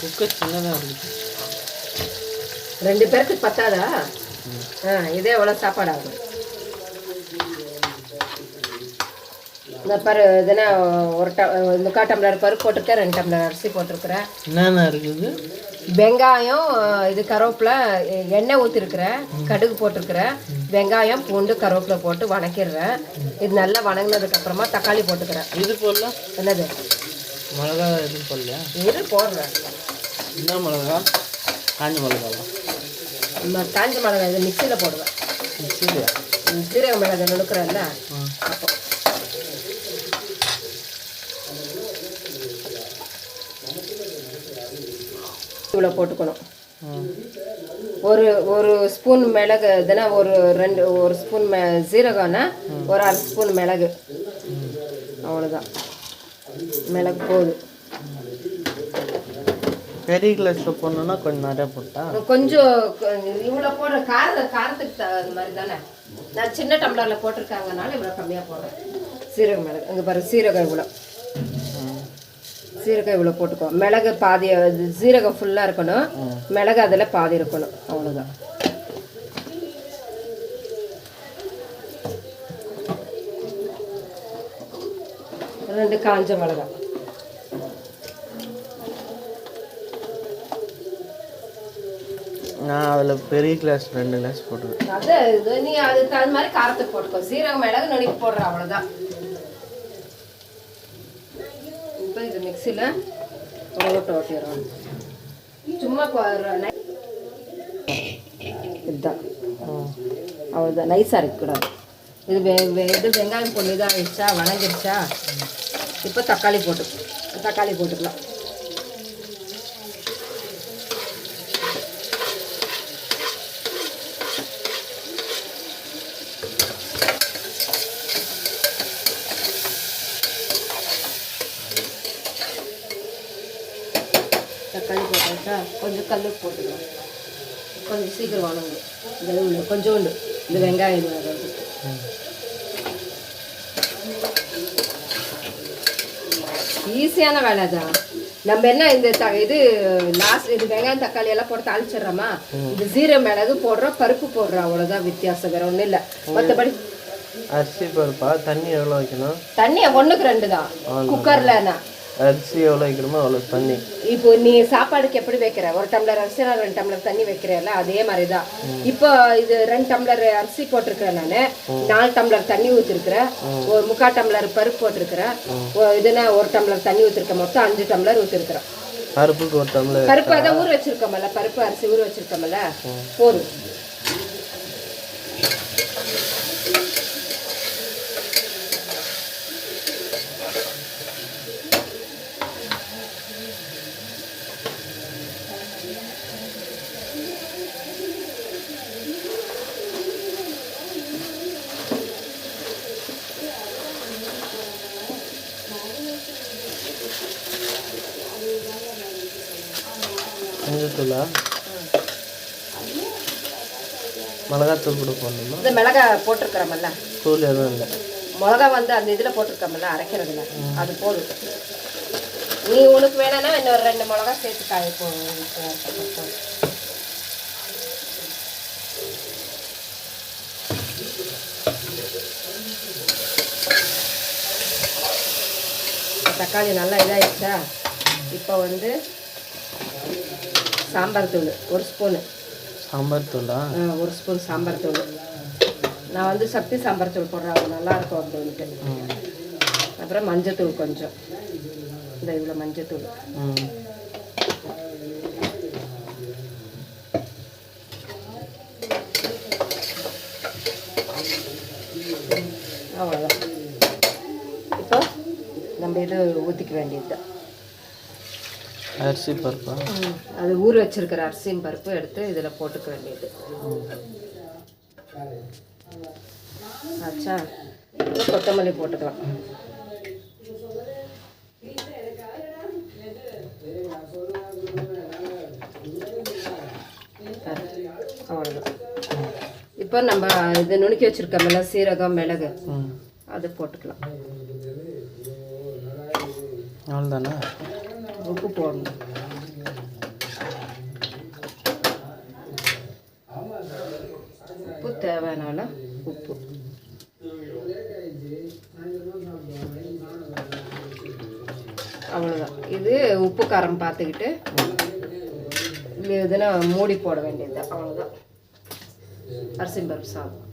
Cooker சின்னதாக இருக்குது ரெண்டு பேருக்கு பத்தாதா? ஆ இதே எவ்வளோ சாப்பாடு ஆகும் இந்த பரு இதுனா ஒரு ட முக்கால் டம்ளர் பருப்பு போட்டிருக்கேன் ரெண்டு டம்ளர் அரிசி போட்டிருக்கிறேன். என்னென்ன இருக்குது? வெங்காயம் இது கருவேப்பிலை எண்ணெய் ஊற்றிருக்கிறேன் கடுகு போட்டிருக்கிறேன். வெங்காயம் பூண்டு கருவேப்பிலை போட்டு வணக்கிடுறேன். இது நல்லா வணங்கினதுக்கு அப்புறமா தக்காளி போட்டுக்கிறேன். இது போடல என்னது? மிளகா எதுவும் போடலையா? இது போடுறேன் என்ன மிளகா? காஞ்ச மிளகாவா காஞ்ச மிளகாய் இது மிக்சியில் போடுவேன். சரியா ம், சீரக மிளகாய் நுணுக்கிறேன்ல. அப்போ. இவ்வளோ போட்டுக்கணும். ஒரு ஒரு ஸ்பூன் மிளகு இதுனா ஒரு ரெண்டு ஒரு ஸ்பூன் சீரகம்னா ஒரு அரை ஸ்பூன் மிளகு. அவ்வளோதான். மிளகு போதும் பெரிய கிளாஸில் போடணுன்னா கொஞ்சம் நிறையா போட்டா? கொஞ்சம் இவ்வளோ போடுற கார காரத்துக்கு தகுந்த மாதிரி தானே? நான் சின்ன டம்ளரில் போட்டிருக்காங்கனால இவ்வளோ கம்மியாக போடுறேன். சீரக மிளகு இங்கே பாரு சீரகம் இவ்வளோ சீரகம் இவ்வளோ போட்டுக்கோ. மிளகு பாதி சீரகம் ஃபுல்லாக இருக்கணும். மிளகு அதில் பாதி இருக்கணும். அவ்வளோதான் ரெண்டு காஞ்ச மிளகாய் நான் அதில் பெரிய கிளாஸ் ரெண்டு கிளாஸ் போட்டுருவேன் அது இது நீ அதுக்கு தகுந்த மாதிரி காரத்துக்கு போட்டுக்கோ. சீரகம் மிளகு நுணுக்கி போடுற அவ்வளோதான் இப்போ இது மிக்சியில் ஓட்டு ஓட்டிடுறோம் சும்மா இதுதான். அவ்வளோதான் நைஸாக இருக்கக்கூடாது. இது வெ வெ- இது வெங்காயம் பொண்ணு இதாக ஆயிடுச்சா வணங்கிடுச்சா இப்போ தக்காளி போட்டு தக்காளி போட்டுக்கலாம். தக்காளி போட்டாச்சா கொஞ்சம் கல் போட்டுக்கலாம். கொஞ்சம் சீக்கிரம் வணங்கும். இந்த உள்ள கொஞ்சோண்டு. இந்த வெங்காயம் இது ஈஸியான வேலை தான் நம்ம என்ன இந்த இது லாஸ்ட் இது வெங்காயம் தக்காளி எல்லாம் போட்டு தாளிச்சிடுறோமா? இந்த ஜீர மிளகு போடுறோம் பருப்பு போடுறோம் அவ்வளோதான் வித்தியாசம் வேற ஒன்றும் இல்லை. மற்றபடி அரிசி பருப்பா? தண்ணி எவ்வளோ வைக்கணும்? தண்ணி ஒன்றுக்கு ரெண்டு தான் குக்கர்லண்ணா அரிசி எவ்வளோ வைக்கணுமோ அவ்வளோ தண்ணி. இப்போ நீ சாப்பாடுக்கு எப்படி வைக்கிற? ஒரு டம்ளர் அரிசி நான் ரெண்டு டம்ளர் தண்ணி வைக்கிறேன்ல அதே மாதிரி தான் இப்போ இது ரெண்டு டம்ளர் அரிசி போட்டிருக்கிறேன் நான். நாலு டம்ளர் தண்ணி ஊற்றிருக்கிறேன் ஒரு முக்கால் டம்ளர் பருப்பு போட்டிருக்கிறேன் இதுனா ஒரு டம்ளர் தண்ணி ஊற்றிருக்கேன் மொத்தம் அஞ்சு டம்ளர் ஊற்றிருக்கிறேன் பருப்புக்கு ஒரு டம்ளர். பருப்பு அதான் ஊற வச்சிருக்கோம்ல பருப்பு அரிசி ஊற வச்சிருக்கோம்ல. போதும். மஞ்சத்தூளா மிளகாத்தூள் கூட போடணுமா? இந்த மிளகாய் போட்டிருக்கிறோம்ல. தூள் எதுவும் இல்லை. மிளகா வந்து அந்த இதில் போட்டிருக்கோம்ல அரைக்கிறதுல. அது போதும். நீ உனக்கு வேணும்னா இன்னொரு ரெண்டு மிளகா சேர்த்து காய போ போ- தக்காளி நல்லா இதாகிடுச்சா இப்போ வந்து சாம்பார் தூள் ஒரு ஸ்பூனு சாம்பார் தூளா? ஒரு ஸ்பூன் சாம்பார் தூள். நான் வந்து சக்தி சாம்பார் தூள் போடுறேன் அது நல்லா இருக்கும் அப்படின்ட்டு. அப்புறம் மஞ்சத்தூள் கொஞ்சம். இந்த இவ்வளோ மஞ்சத்தூள் அவ்வளோதான் இப்போ நம்ம இது ஊற்றிக்க வேண்டியது. அரிசி பருப்பா? அது ஊற வச்சிருக்கிற அரிசியும் பருப்பு எடுத்து இதில் போட்டுக்க வேண்டியது. ஆச்சா கொத்தமல்லி போட்டுக்கலாம். அவ்வளோதான் இப்போ நம்ம இது நுணுக்கி வச்சிருக்கோம்ல சீரகம் மிளகு அது போட்டுக்கலாம். அவ்வளோதானே உப்பு போடணும். உப்பு தேவையான உப்பு. அவ்வளோதான் இது உப்பு காரம் பார்த்துக்கிட்டு இதெல்லாம் மூடி போட வேண்டியது. அவ்வளோதான் அரிசி பருப்பு சாதம்.